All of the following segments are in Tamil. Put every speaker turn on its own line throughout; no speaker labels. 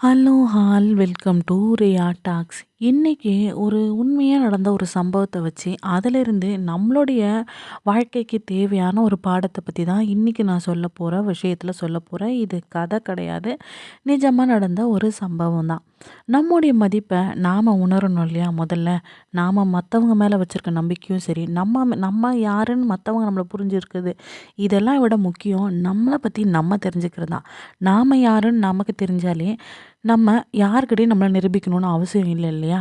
Hello all. Welcome to Riya talks. இன்றைக்கி ஒரு உண்மையாக நடந்த ஒரு சம்பவத்தை வச்சு அதிலிருந்து நம்மளுடைய வாழ்க்கைக்கு தேவையான ஒரு பாடத்தை பற்றி தான் இன்றைக்கி நான் சொல்ல போகிற விஷயத்தில் சொல்ல போகிறேன் இது கதை கிடையாது. நிஜமாக நடந்த ஒரு சம்பவம் தான். நம்முடைய மதிப்பை நாம் உணரணும் இல்லையா முதல்ல? நாம் மற்றவங்க மேலே வச்சுருக்க நம்பிக்கையும் சரி நம்ம நம்ம யாருன்னு மற்றவங்க நம்மளை புரிஞ்சுருக்குது. இதெல்லாம் விட முக்கியம் நம்மளை பற்றி நம்ம தெரிஞ்சுக்கிறது தான். நாம் யாருன்னு நமக்கு தெரிஞ்சாலே நம்ம யாருக்கிட்டையும் நம்மளை நிரூபிக்கணும்னு அவசியம் இல்லை இல்லையா?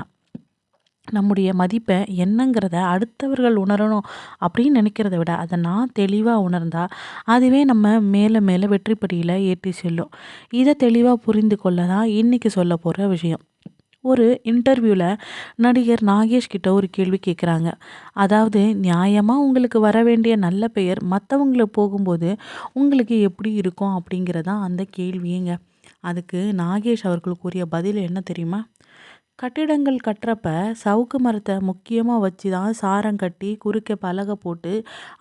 நம்முடைய மதிப்பை என்னங்கிறத அடுத்தவர்கள் உணரணும் அப்படின்னு நினைக்கிறத விட அதை நான் தெளிவாக உணர்ந்தால் அதுவே நம்ம மேலே மேலே வெற்றிப்படியில் ஏற்றி செல்லும். இதை தெளிவாக புரிந்து கொள்ள தான் இன்றைக்கி சொல்ல போகிற விஷயம். ஒரு இன்டர்வியூவில் நடிகர் நாகேஷ் கிட்ட ஒரு கேள்வி கேட்குறாங்க அதாவது நியாயமாக உங்களுக்கு வர வேண்டிய நல்ல பெயர் மற்றவங்களை போகும்போது உங்களுக்கு எப்படி இருக்கும் அப்படிங்கிறதான் அந்த கேள்வியேங்க. அதுக்கு நாகேஷ் அவர்கள் கூறிய பதில் என்ன தெரியுமா? கட்டிடங்கள் கட்டுறப்ப சவுக்கு மரத்தை முக்கியமாக வச்சு தான் சாரம் கட்டி குறுக்க பலகை போட்டு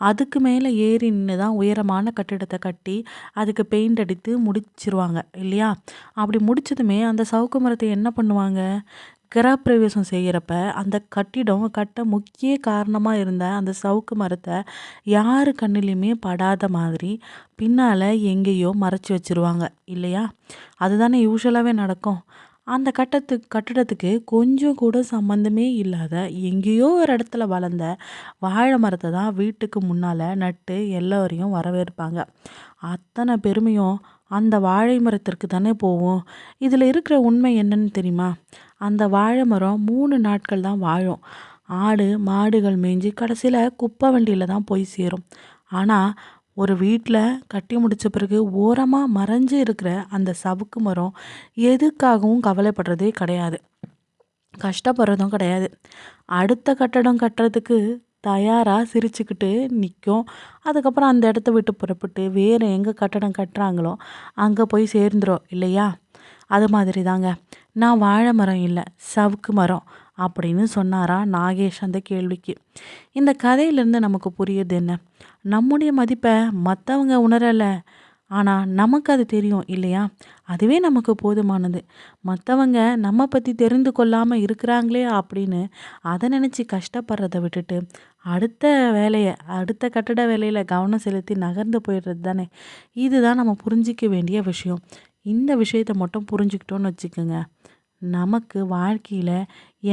அதுக்கு மேலே ஏறி நின்று தான் உயரமான கட்டிடத்தை கட்டி அதுக்கு பெயிண்ட் அடித்து முடிச்சிருவாங்க இல்லையா? அப்படி முடிச்சதுமே அந்த சவுக்கு மரத்தை என்ன பண்ணுவாங்க? கிரகப்பிரவேசம் செய்கிறப்ப அந்த கட்டிடம் கட்ட முக்கிய காரணமாக இருந்த அந்த சவுக்கு மரத்தை யார் கண்ணிலையுமே படாத மாதிரி பின்னால் எங்கேயோ மறைச்சி வச்சுருவாங்க இல்லையா? அதுதானே யூஸ்வலாகவே நடக்கும். அந்த கட்டத்து கட்டடத்துக்கு கொஞ்சம் கூட சம்மந்தமே இல்லாத எங்கேயோ ஒரு இடத்துல வளர்ந்த வாழை மரத்தை தான் வீட்டுக்கு முன்னால் நட்டு எல்லோரையும் வரவேற்பாங்க. அத்தனை பெருமையும் அந்த வாழை மரத்திற்கு தானே போவோம் இதில் இருக்கிற உண்மை என்னன்னு தெரியுமா? அந்த வாழை மரம் மூணு நாட்கள் தான் வாழும். ஆடு மாடுகள் மேய்ஞ்சி கடைசியில் குப்பை வண்டியில் தான் போய் சேரும். ஆனால் ஒரு வீட்டில் கட்டி முடித்த பிறகு ஓரமாக மறைஞ்சு இருக்கிற அந்த சவுக்கு மரம் எதுக்காகவும் கவலைப்படுறதே கிடையாது. கஷ்டப்படுறதும் கிடையாது. அடுத்த கட்டடம் கட்டுறதுக்கு தயாராக சிரிச்சுக்கிட்டு நிற்கும் அதுக்கப்புறம் அந்த இடத்த விட்டு புறப்பட்டு வேறு எங்கே கட்டடம் கட்டுறாங்களோ அங்கே போய் சேர்ந்துடும் இல்லையா? அது மாதிரி தாங்க நான் வாழை மரம் இல்லை சவுக்கு மரம் அப்படின்னு சொன்னாரா நாகேஷ் அந்த கேள்விக்கு. இந்த கதையிலேருந்து நமக்கு புரியுது என்ன? நம்முடைய மதிப்பை மற்றவங்க உணரலை. ஆனால் நமக்கு அது தெரியும் இல்லையா? அதுவே நமக்கு போதுமானது. மற்றவங்க நம்ம பற்றி தெரிந்து கொள்ளாமல் இருக்கிறாங்களே அப்படின்னு அதை நினச்சி கஷ்டப்படுறத விட்டுட்டு அடுத்த வேலையை அடுத்த கட்டட வேலையில் கவனம் செலுத்தி நகர்ந்து போயிடுறது தானே? இதுதான் நம்ம புரிஞ்சிக்க வேண்டிய விஷயம். இந்த விஷயத்தை மட்டும் புரிஞ்சுக்கிட்டோன்னு வச்சுக்கோங்க. நமக்கு வாழ்க்கையில்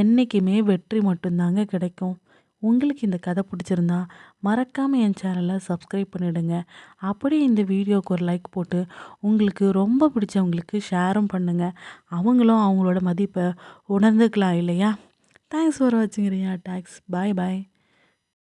என்றைக்குமே வெற்றி மட்டும்தாங்க கிடைக்கும். உங்களுக்கு இந்த கதை பிடிச்சிருந்தா மறக்காமல் என் சேனலை சப்ஸ்கிரைப் பண்ணிவிடுங்க அப்படியே இந்த வீடியோவுக்கு ஒரு லைக் போட்டு உங்களுக்கு ரொம்ப பிடிச்சவங்களுக்கு ஷேரும் பண்ணுங்கள் அவங்களும் அவங்களோட மதிப்பை உணர்ந்துக்கலாம் இல்லையா? தேங்க்ஸ் ஃபார் வாட்சிங் ரியா டேக்ஸ் பாய் பாய்